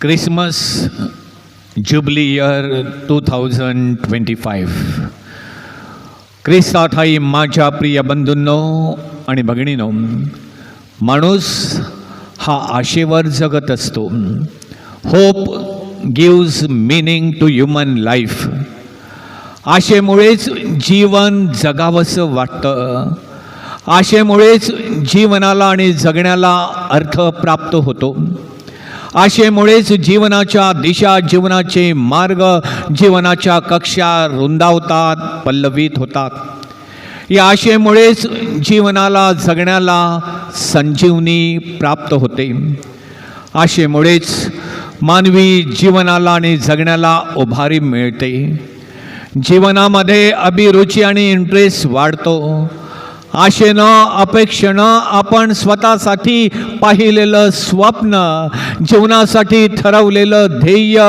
Christmas jubilee year two thousand twenty five ख्रिस्ताठाई माझ्या प्रिय बंधूंनो आणि भगिनीनो माणूस हा आशेवर जगत असतो hope gives meaning to human life आशेमुळेच जीवन जगावंसं वाटतं आशेमुळेच जीवनाला आणि जगण्याला अर्थ प्राप्त होतो आशेमुळेच जीवनाच्या दिशा जीवनाचे मार्ग जीवनाच्या कक्षा रुंदावतात पल्लवित होतात. या आशेमुळेच जीवनाला जगण्याला संजीवनी प्राप्त होते. आशेमुळेच मानवी जीवनाला आणि जगण्याला उभारी मिळते. जीवनामध्ये अभिरुची आणि इंटरेस्ट वाढतो. आशेनं अपेक्षेनं आपण स्वतःसाठी पाहिलेलं स्वप्न जीवनासाठी ठरवलेलं ध्येय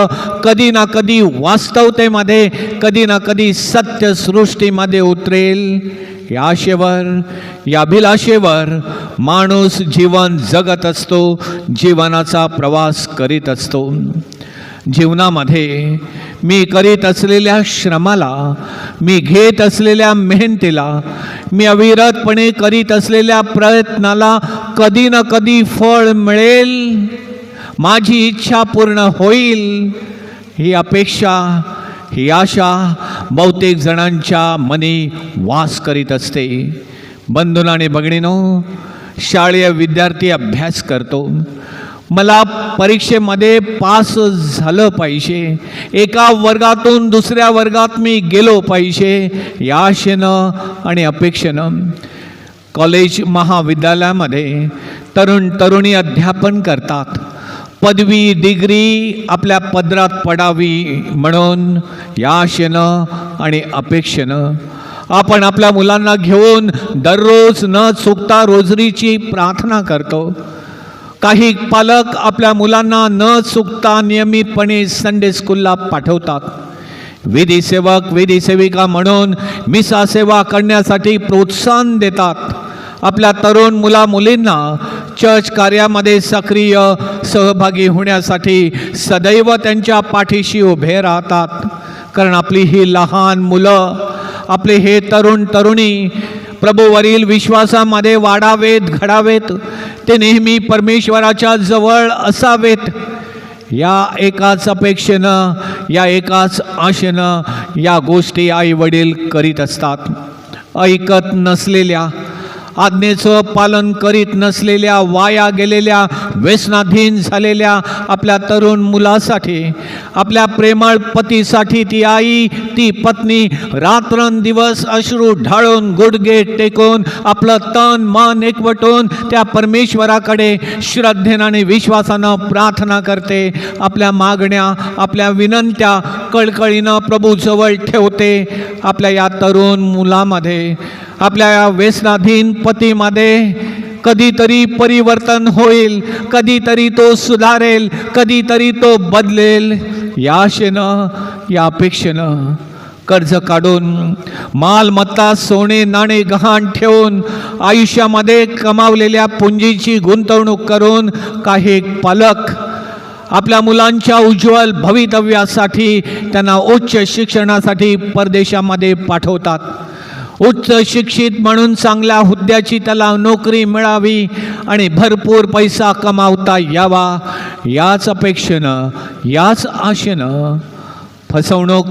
कधी ना कधी वास्तवतेमध्ये कधी ना कधी सत्यसृष्टीमध्ये उतरेल. या आशेवर या अभिलाषेवर माणूस जीवन जगत असतो जीवनाचा प्रवास करीत असतो. जीवनामध्ये मी करीत असलेल्या श्रमाला मी घेत असलेल्या मेहनतीला मी अविरतपणे करीत असलेल्या प्रयत्नाला कधी ना कधी फळ मिळेल माझी इच्छा पूर्ण होईल ही अपेक्षा ही आशा बहुतेक जणांच्या मनी वास करीत असते. बंधून आणि बघणीनो शाळेय विद्यार्थी अभ्यास करतो. मला परीक्षेमध्ये पास झालं पाहिजे. एका वर्गातून दुसऱ्या वर्गात मी गेलो पाहिजे. या आशेनं आणि अपेक्षेनं कॉलेज महाविद्यालयामध्ये तरुण तरुणी अध्यापन करतात. पदवी डिग्री आपल्या पदरात पडावी म्हणून या आशेनं आणि अपेक्षेनं आपण आपल्या मुलांना घेऊन दररोज न चुकता रोजरीची प्रार्थना करतो. काही पालक आपल्या मुलांना न चुकता नियमितपणे संडे स्कूलला पाठवतात. विधी सेवक विधी सेविका म्हणून मिसा सेवा करण्यासाठी प्रोत्साहन देतात. आपल्या तरुण मुला मुलींना चर्च कार्यामध्ये सक्रिय सहभागी होण्यासाठी सदैव त्यांच्या पाठीशी उभे राहतात. कारण आपली ही लहान मुलं आपले हे तरुण तरुणी प्रभूवरील विश्वासामध्ये वाढावेत घडावेत. ते नेहमी परमेश्वराच्या जवळ असावेत. या एकाच अपेक्षेनं या एकाच आशेनं या गोष्टी आई वडील करीत असतात. ऐकत नसलेल्या आज्ञेचं पालन करीत नसलेल्या वाया गेलेल्या व्यसनाधीन झालेल्या आपल्या तरुण मुलासाठी आपल्या प्रेमळ पतीसाठी ती आई ती पत्नी रात्रंदिवस अश्रू ढाळून गुडघे टेकून आपलं तन मन एकवटून त्या परमेश्वराकडे श्रद्धेनं आणि विश्वासानं प्रार्थना करते. आपल्या मागण्या आपल्या विनंत्या कळकळीनं प्रभूजवळ ठेवते आपल्या या तरुण मुलामध्ये. आपल्या व्यसनाधीन पतीमध्ये कधीतरी परिवर्तन होईल कधीतरी तो सुधारेल कधीतरी तो बदलेल. या आशेनं या अपेक्षेनं कर्ज काढून मालमत्ता सोने नाणे गहाण ठेवून आयुष्यामध्ये कमावलेल्या पुंजीची गुंतवणूक करून काही पालक आपल्या मुलांच्या उज्ज्वल भवितव्यासाठी त्यांना उच्च शिक्षणासाठी परदेशामध्ये पाठवतात. उच्च शिक्षित म्हणून चांगल्या हुद्द्याची त्याला नोकरी मिळावी आणि भरपूर पैसा कमावता यावा याच अपेक्षेनं याच आशेनं फसवणूक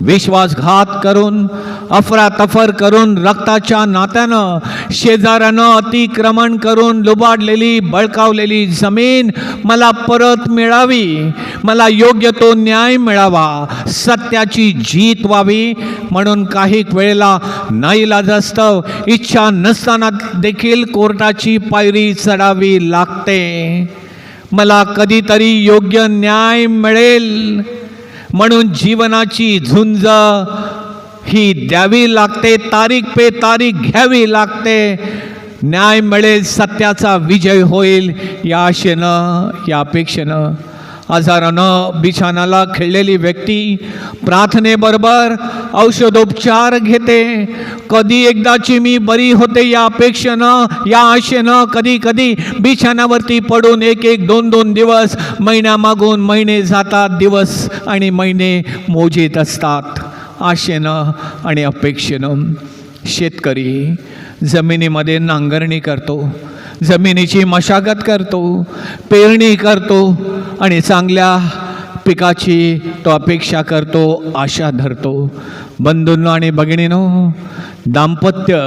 विश्वासघात करून अफरातफर करून रक्ताच्या नात्यानं शेजाऱ्यानं अतिक्रमण करून लुबाडलेली बळकावलेली जमीन मला परत मिळावी. मला योग्य तो न्याय मिळावा. सत्याची जीत व्हावी. म्हणून काही वेळेला नाईलाजास्तव इच्छा नसताना देखील कोर्टाची पायरी चढावी लागते. मला कधीतरी योग्य न्याय मिळेल. म्हणून जीवनाची झुंज ही द्यावी लागते तारीख पे तारीख घ्यावी लागते. न्याय मिळेल सत्याचा विजय होईल या आशेनं या अपेक्षेनं. आजारानं बिछानाला खेळलेली व्यक्ती प्रार्थनेबरोबर औषधोपचार घेते. कधी एकदाची मी बरी होते या अपेक्षेनं या आशेनं कधी कधी बिछाण्यावरती पडून एक एक दोन दोन दिवस महिन्यामागून महिने जातात दिवस आणि महिने मोजित असतात. आशेनं आणि अपेक्षेनं शेतकरी जमिनीमध्ये नांगरणी करतो. जमिनीची मशागत करतो पेरणी करतो आणि चांगल्या पिकाची तो अपेक्षा करतो आशा धरतो. बंधूंनो आणि भगिनीनो दाम्पत्य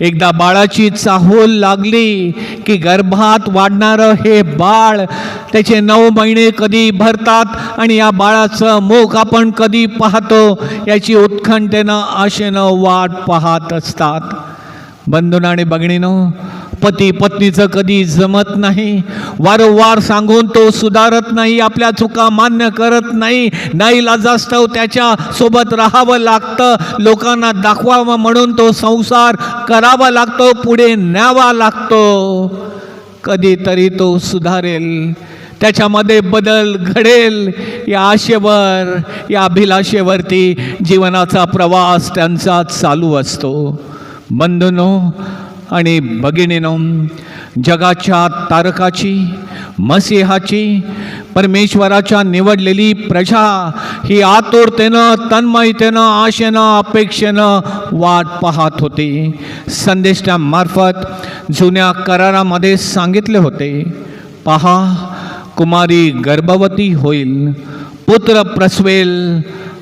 एकदा बाळाची चाहूल लागली की गर्भात वाढणारं हे बाळ त्याचे नऊ महिने कधी भरतात आणि या बाळाचं मुख आपण कधी पाहतो याची उत्खंठेनं आशेनं वाट पाहत असतात. बंधून आणि बघणीनं पती पत्नीचं कधी जमत नाही. वारंवार सांगून तो सुधारत नाही आपल्या चुका मान्य करत नाही. नाही लाजास्तव त्याच्या सोबत राहावं लागतं. लोकांना दाखवावं म्हणून तो संसार करावा लागतो पुढे न्यावा लागतो. कधीतरी तो सुधारेल. त्याच्यामध्ये बदल घडेल. या आशेवर या अभिलाषेवरती जीवनाचा प्रवास त्यांचा चालू असतो. बंधनो आणि भगिनीनो जगाच्या तारकाची मसिहाची परमेश्वराच्या निवडलेली प्रजा ही आतुरतेनं तन्मयतेनं आशेनं अपेक्षेनं वाट पाहत होती. संदेशामार्फत जुन्या करारामध्ये सांगितले होते पहा कुमारी गर्भवती होईल पुत्र प्रसवेल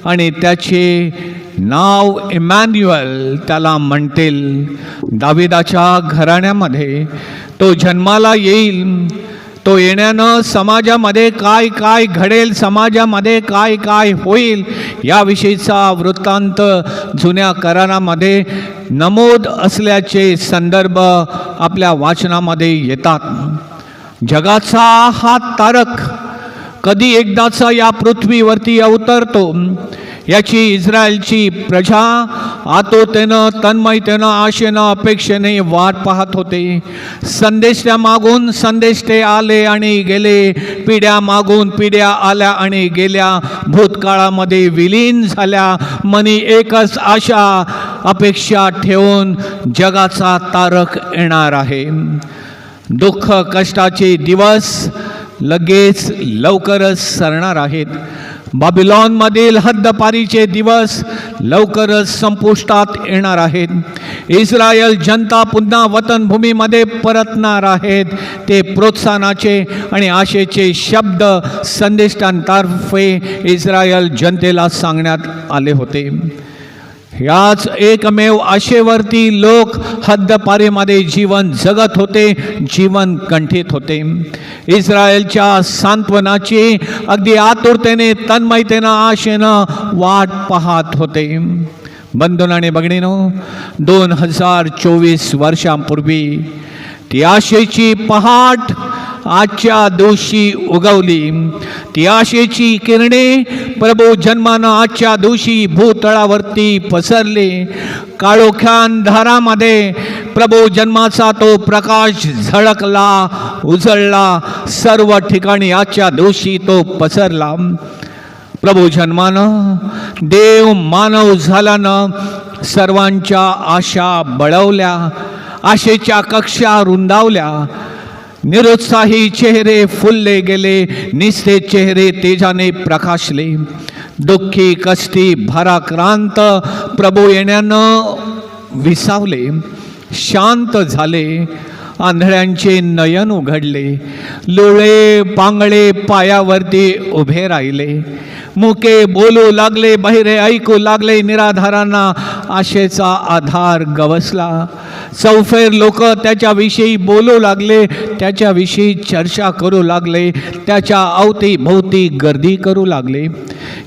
आणि त्याचे नाव इमॅन्युअल त्याला म्हणतील. दाविदाच्या घराण्यामध्ये तो जन्माला येईल. तो येण्यानं समाजामध्ये काय काय घडेल समाजामध्ये काय काय होईल याविषयीचा वृत्तांत जुन्या करारामध्ये नमूद असल्याचे संदर्भ आपल्या वाचनामध्ये येतात. जगाचा हा तारक कधी एकदाचा या पृथ्वीवरती अवतरतो याची इस्रायलची प्रजा आतोतेनं तन्मयतेनं आशेनं अपेक्षेने वाट पाहत होते. संदेश मागून संदेश ते आले आणि गेले. पिढ्या मागून पिढ्या आल्या आणि गेल्या. भूतकाळामध्ये विलीन झाल्या. मनी एकच आशा अपेक्षा ठेवून जगाचा तारक येणार आहे. दुःख कष्टाचे दिवस लगेच लवकरच सरणार आहेत. बाबिलॉनमधील हद्दपारीचे दिवस लवकरच संपुष्टात येणार आहेत. इस्रायल जनता पुन्हा वतनभूमीमध्ये परतणार आहेत. ते प्रोत्साहनाचे आणि आशेचे शब्द संदेष्टांतर्फे इस्रायल जनतेला सांगण्यात आले होते. याच एकमेव आशेवरती लोक हद्दपारीमध्ये जीवन जगत होते जीवन कंठित होते. इस्रायलच्या सांत्वनाची अगदी आतुरतेने तन्मयतेनं आशेनं वाट पाहत होते. बंधून आणि बघणीनो दोन हजार चोवीस वर्षांपूर्वी ती आशेची पहाट आजच्या दिवशी उगवली. ती आशेची किरणे प्रभू जन्मानं आजच्या दिवशी भूतळावरती पसरले. काळोख्या धारामध्ये प्रभू जन्माचा तो प्रकाश झळकला उजळला. सर्व ठिकाणी आजच्या दिवशी तो पसरला. प्रभू जन्मानं देव मानव झाल्यानं सर्वांच्या आशा बळवल्या आशेच्या कक्षा रुंदावल्या. निरुत्साही चेहरे फुलले गेले निस्ते चेहरे तेजाने प्रकाशले. दुःखी कष्टी भाराक्रांत प्रभू येण्यानं विसावले. शांत झाले. आंधळ्यांचे नयन उघडले. लोळे पांगळे पायावरती उभे राहिले. मुके बोलू लागले बहिरे ऐकू लागले निराधारांना आशेचा आधार गवसला. चौफेर लोक त्याच्याविषयी बोलू लागले त्याच्याविषयी चर्चा करू लागले त्याच्या अवतीभोवती गर्दी करू लागले.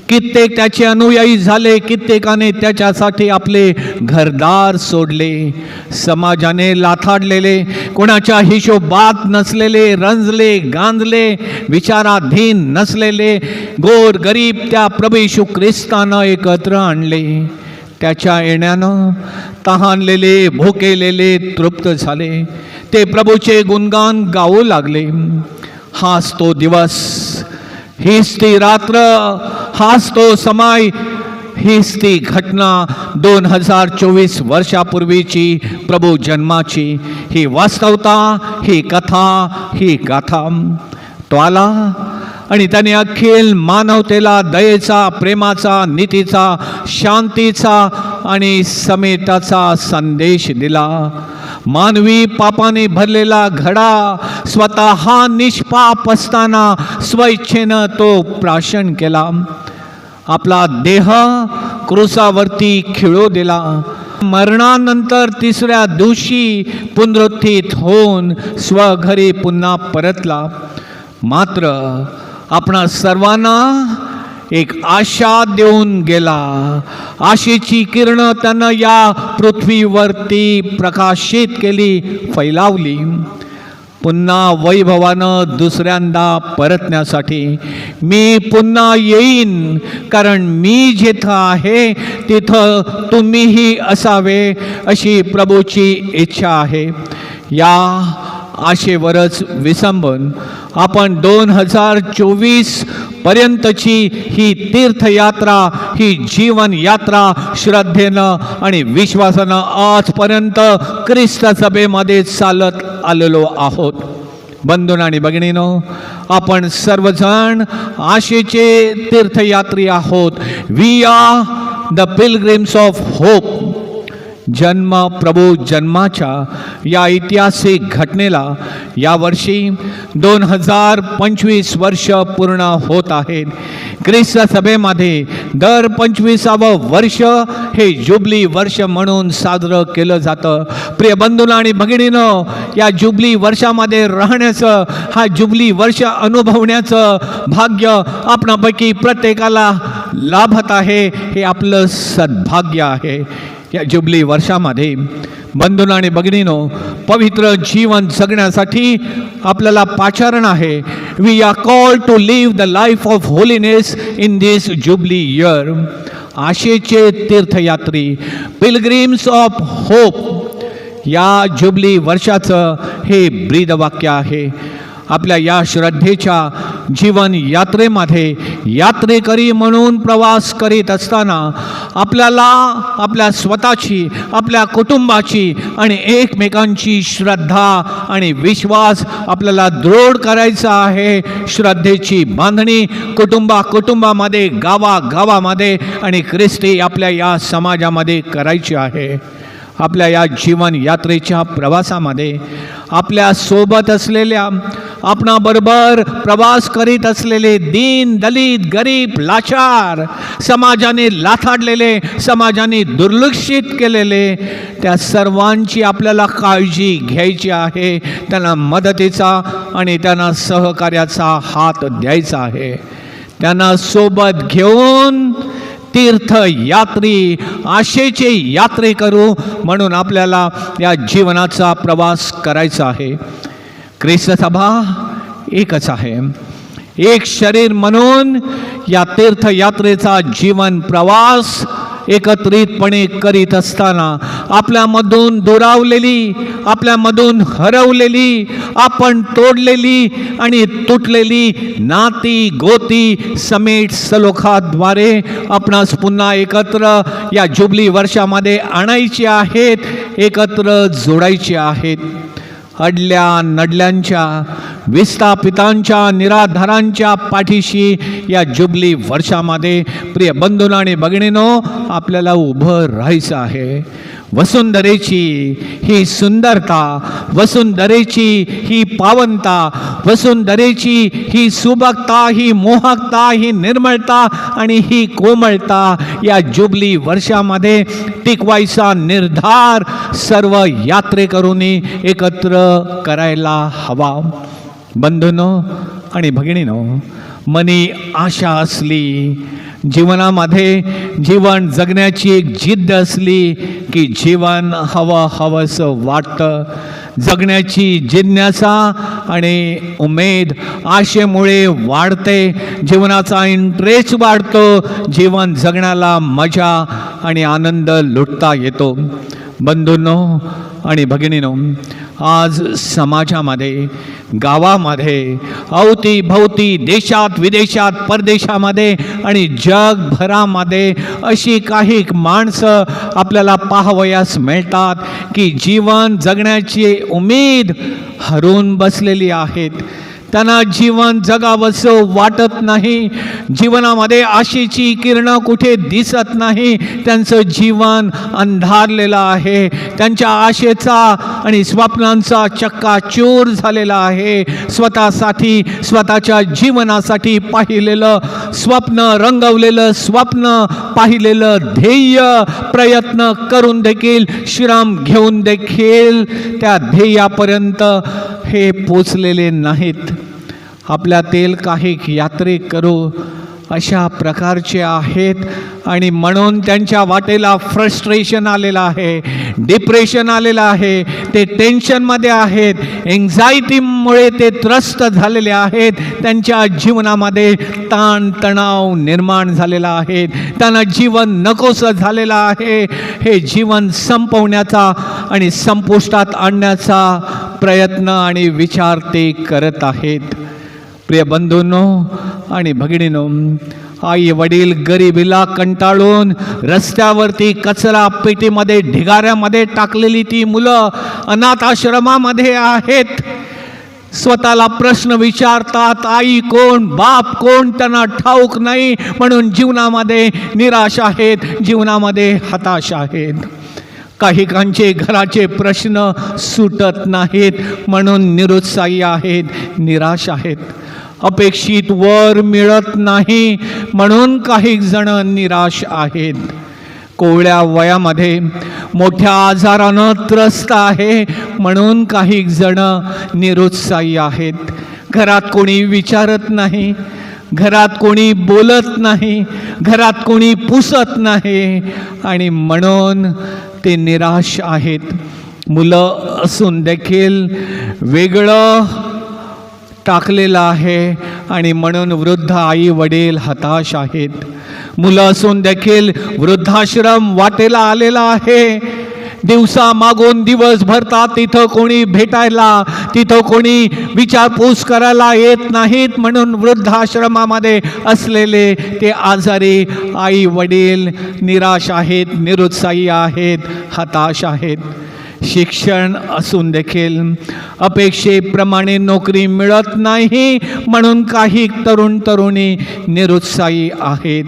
कित्येक त्याचे अनुयायी झाले कित्येकाने त्याच्यासाठी आपले घरदार सोडले समाजाने लाथाडलेले कोणाच्या हिशोबात नसलेले रंजले गांजले विचाराधीन नसलेले गोर गरीब त्या प्रभू ख्रिस्तानं एकत्र आणले. त्याच्या येण्यानं तहानलेले भोकेलेले तृप्त झाले. ते प्रभूचे गुणगान गाऊ लागले. हाच तो दिवस हीच ती रात्र हाच तो समय. हीच ती घटना दोन हजार चोवीस वर्षापूर्वीची प्रभू जन्माची. ही वास्तवता ही कथा ही गाथा. तो आला आणि त्याने अखिल मानवतेला दयेचा प्रेमाचा नीतीचा शांतीचा आणि समेताचा संदेश दिला. मानवी पापाने भरलेला घडा स्वतः निष्पाप असताना स्वेच्छेनं तो प्राशन केला. आपला देह क्रुसावरती खिळू दिला. मरणानंतर तिसऱ्या दिवशी पुनरुत्थित होऊन स्वघरी पुन्हा परतला. मात्र आपणा सर्वांना एक आशा देऊन गेला. आशेची किरणं त्यानं या पृथ्वीवरती प्रकाशित केली फैलावली. पुन्हा वैभवानं दुसऱ्यांदा परतण्यासाठी मी पुन्हा येईन कारण मी जिथं आहे तिथं तुम्हीही असावे अशी प्रभूची इच्छा आहे. या आशेवरच विसंबून. आपण दोन हजार चोवीस पर्यंतची ही तीर्थयात्रा ही जीवन यात्रा श्रद्धेनं आणि विश्वासानं आजपर्यंत ख्रिस्त सभेमध्ये चालत आलेलो आहोत. बंधून आणि भगिनीनो आपण सर्वजण आशेचे तीर्थयात्री आहोत. We are the pilgrims of hope जन्म प्रभू जन्माच्या या ऐतिहासिक घटनेला यावर्षी दोन हजार पंचवीस वर्ष पूर्ण होत आहेत. ख्रिस्त सभेमध्ये दर पंचवीसावं वर्ष हे जुबली वर्ष म्हणून साजरं केलं जातं. प्रिय बंधूला आणि भगिनीनं या जुबली वर्षामध्ये राहण्याचं हा जुबली वर्ष अनुभवण्याचं भाग्य आपणापैकी प्रत्येकाला लाभत आहे हे आपलं सद्भाग्य आहे. या जुबली वर्षामध्ये बंधून आणि भगिनीनो पवित्र जीवन जगण्यासाठी आपल्याला पाचारण आहे. We are call to live the life of holiness in this jubilee year आशेचे तीर्थयात्री पिलग्रीम्स ऑफ होप या जुबली वर्षाचं हे ब्रीदवाक्य आहे. आपल्या या श्रद्धेच्या जीवन यात्रेमध्ये यात्रेकरी म्हणून प्रवास करीत असताना आपल्याला आपल्या स्वतःची आपल्या कुटुंबाची आणि एकमेकांची श्रद्धा आणि विश्वास आपल्याला दृढ करायचा आहे. श्रद्धेची बांधणी कुटुंबा कुटुंबामध्ये गावा गावामध्ये आणि ख्रिस्ती आपल्या या समाजामध्ये करायची आहे. आपल्या या जीवन यात्रेच्या प्रवासामध्ये आपल्यासोबत असलेल्या आपणाबरोबर प्रवास करीत असलेले दीन दलित गरीब लाचार समाजाने लाथाडलेले समाजाने दुर्लक्षित केलेले त्या सर्वांची आपल्याला काळजी घ्यायची आहे त्यांना मदतीचा आणि त्यांना सहकार्याचा हात द्यायचा आहे. त्यांना सोबत घेऊन तीर्थयात्री आशेचे यात्रे करू म्हणून आपल्याला या जीवनाचा प्रवास करायचा आहे. ख्रिस्त सभा एकच आहे. एक शरीर म्हणून या तीर्थयात्रेचा जीवन प्रवास एकत्रितपणे करीत असताना आपल्यामधून दुरावलेली आपल्यामधून हरवलेली आपण तोडलेली आणि तुटलेली नाती गोती समेट सलोखाद्वारे आपणास पुन्हा एकत्र या जुबली वर्षामध्ये आणायची आहेत एकत्र जोडायची आहेत. अडल्या नडल्यांच्या विस्थापितांच्या निराधारांच्या पाठीशी या जुबली वर्षामध्ये प्रिय बंधून आणि भगिनीनो आपल्याला उभं राहायचं आहे. वसुंधरेची ही सुंदरता वसुंधरेची ही पावनता वसुंधरेची ही सुबकता ही मोहकता ही निर्मळता आणि ही कोमळता या जुबली वर्षामध्ये टिकवायचा निर्धार सर्व यात्रेकरूंनी एकत्र करायला हवा. बंधनो आणि भगिनीनो मनी आशा असली जीवनामध्ये जीवन जगण्याची एक जिद्द असली की जीवन हवं हवंसं वाटतं. जगण्याची जिज्ञासा आणि उमेद आशेमुळे वाढते. जीवनाचा इंटरेस्ट वाढतो. जीवन जगण्याला मजा आणि आनंद लुटता येतो. बंधूंनो आणि भगिनीनो आज समाजामध्ये गावामध्ये अवतीभवती देशात विदेशात परदेशामध्ये आणि जगभरामध्ये अशी काही माणसं आपल्याला पाहावयास मिळतात की जीवन जगण्याची उमेद हरून बसलेली आहेत. त्यांना जीवन जगावंसं वाटत नाही. जीवनामध्ये आशेची किरणं कुठे दिसत नाही त्यांचं जीवन अंधारलेलं आहे. त्यांच्या आशेचा आणि स्वप्नांचा चक्काचूर झालेला आहे. स्वतःसाठी स्वतःच्या जीवनासाठी पाहिलेलं स्वप्न रंगवलेलं स्वप्न पाहिलेलं ध्येय प्रयत्न करून देखील श्रम घेऊन देखील त्या ध्येयापर्यंत हे पोचलेले नाहीत. आपल्यातील काही यात्रेकरू अशा प्रकारचे आहेत आणि म्हणून त्यांच्या वाटेला फ्रस्ट्रेशन आलेलं आहे डिप्रेशन आलेलं आहे ते टेन्शनमध्ये आहेत एन्झायटीमुळे ते त्रस्त झालेले आहेत त्यांच्या जीवनामध्ये ताणतणाव निर्माण झालेला आहे त्यांना जीवन नकोसं झालेलं आहे हे जीवन संपवण्याचा आणि संपुष्टात आणण्याचा प्रयत्न आणि विचार ते करत आहेत. प्रिय बंधूंनो आणि भगिनीनो आई वडील गरिबीला कंटाळून रस्त्यावरती कचरा पेटीमध्ये ढिगाऱ्यामध्ये टाकलेली ती मुलं अनाथ आश्रमामध्ये आहेत. स्वतःला प्रश्न विचारतात आई कोण बाप कोण त्यांना ठाऊक नाही. म्हणून जीवनामध्ये निराश आहेत जीवनामध्ये हताश आहेत. काही कांचे घराचे प्रश्न सुटत नाहीत म्हणून निरुत्साही आहेत निराश आहेत. अपेक्षित वर मिळत नाही. म्हणून काही जण निराश आहेत. कोवळ्या वयामध्ये मोठ्या आजारानं त्रस्त आहे. म्हणून काही जण निरुत्साही आहेत. घरात कोणी विचारत नाही. घरात कोणी बोलत नाही. घरात कोणी पुसत नाही. आणि म्हणून ते निराश आहेत. मुलं असून देखील वेगळं टाकलेलं आहे आणि म्हणून वृद्ध आई वडील हताश आहेत. मुलं असून देखील वृद्धाश्रम वाटेला आलेला आहे. दिवसा मागून दिवस भरतात तिथं कोणी भेटायला तिथं कोणी विचारपूस करायला येत नाहीत. म्हणून वृद्धाश्रमामध्ये असलेले ते आजारी आई वडील निराश आहेत निरुत्साही आहेत हताश आहेत. शिक्षण असून देखील अपेक्षेप्रमाणे नोकरी मिळत नाही म्हणून काही तरुण तरुणी निरुत्साही आहेत.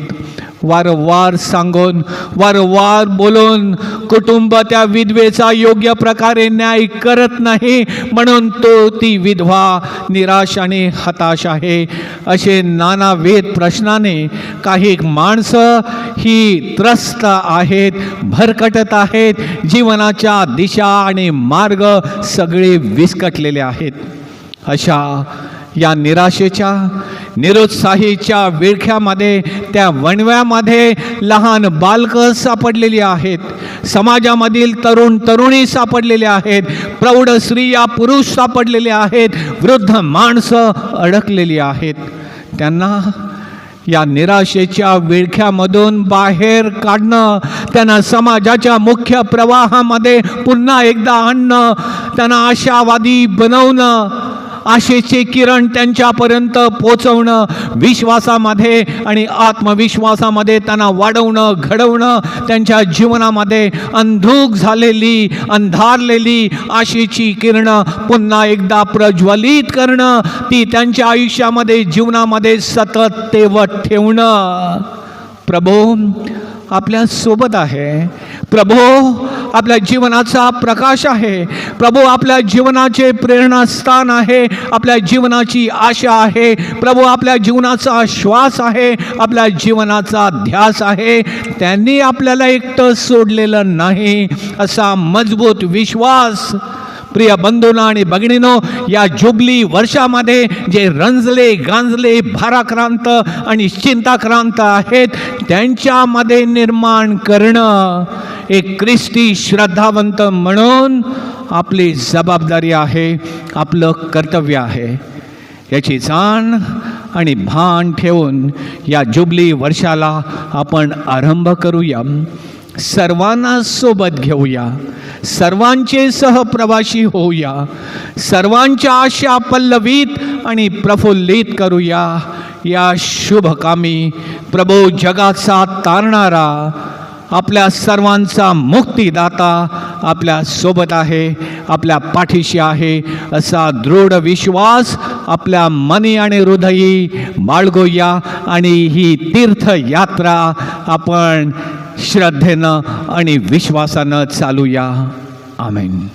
वारंवार सांगून वारंवार बोलून कुटुंब त्या विधवेचा योग्य प्रकारे न्याय करत नाही म्हणून तो ती विधवा निराश आणि हताश आहे. असे नानावेद प्रश्नाने काही माणसं ही त्रस्त आहेत भरकटत आहेत जीवनाच्या दिशा आणि मार्ग सगळे विस्कटलेले आहेत. अशा या निराशेच्या निरुत्साहीच्या विळख्यामध्ये त्या वणव्यामध्ये लहान बालकं सापडलेली आहेत. समाजामधील तरुण तरुणी सापडलेले आहेत. प्रौढ स्त्रिया पुरुष सापडलेले आहेत. वृद्ध माणसं अडकलेली आहेत. त्यांना या निराशेच्या विळख्यामधून बाहेर काढणं त्यांना समाजाच्या मुख्य प्रवाहामध्ये पुन्हा एकदा आणणं त्यांना आशावादी बनवणं आशेचे किरण त्यांच्यापर्यंत पोचवणं विश्वासामध्ये आणि आत्मविश्वासामध्ये त्यांना वाढवणं घडवणं त्यांच्या जीवनामध्ये अंधूक झालेली अंधारलेली आशेची किरणं पुन्हा एकदा प्रज्वलित करणं ती त्यांच्या आयुष्यामध्ये जीवनामध्ये सतत तेवत ठेवणं. प्रभू आपल्यासोबत आहे. प्रभू आपल्या जीवनाचा प्रकाश आहे. प्रभू आपल्या जीवनाचे प्रेरणास्थान आहे. आपल्या जीवनाची आशा आहे. प्रभू आपल्या जीवनाचा श्वास आहे. आपल्या जीवनाचा ध्यास आहे. त्यांनी आपल्याला एकटं सोडलेलं नाही. असा मजबूत विश्वास प्रिय बंधूंना आणि भगिनीनो या जुबली वर्षामध्ये जे रंजले गांजले भाराक्रांत आणि चिंताक्रांत आहेत त्यांच्यामध्ये निर्माण करणं एक ख्रिस्ती श्रद्धावंत म्हणून आपली जबाबदारी आहे आपलं कर्तव्य आहे. याची जाण आणि भान ठेवून या जुबली वर्षाला आपण आरंभ करूया. सर्वांना सोबत घेऊया. सर्वांचे सहप्रवासी होऊया. सर्वांच्या आशा पल्लवीत आणि प्रफुल्लित करूया. या शुभकामी प्रभू जगाचा तारणारा आपल्या सर्वांचा मुक्तीदाता आपल्यासोबत आहे आपल्या पाठीशी आहे असा दृढ विश्वास आपल्या मनी आणि हृदयी बाळगूया आणि ही तीर्थयात्रा आपण श्रद्धेनं आणि विश्वासानं चालूया. आमेन.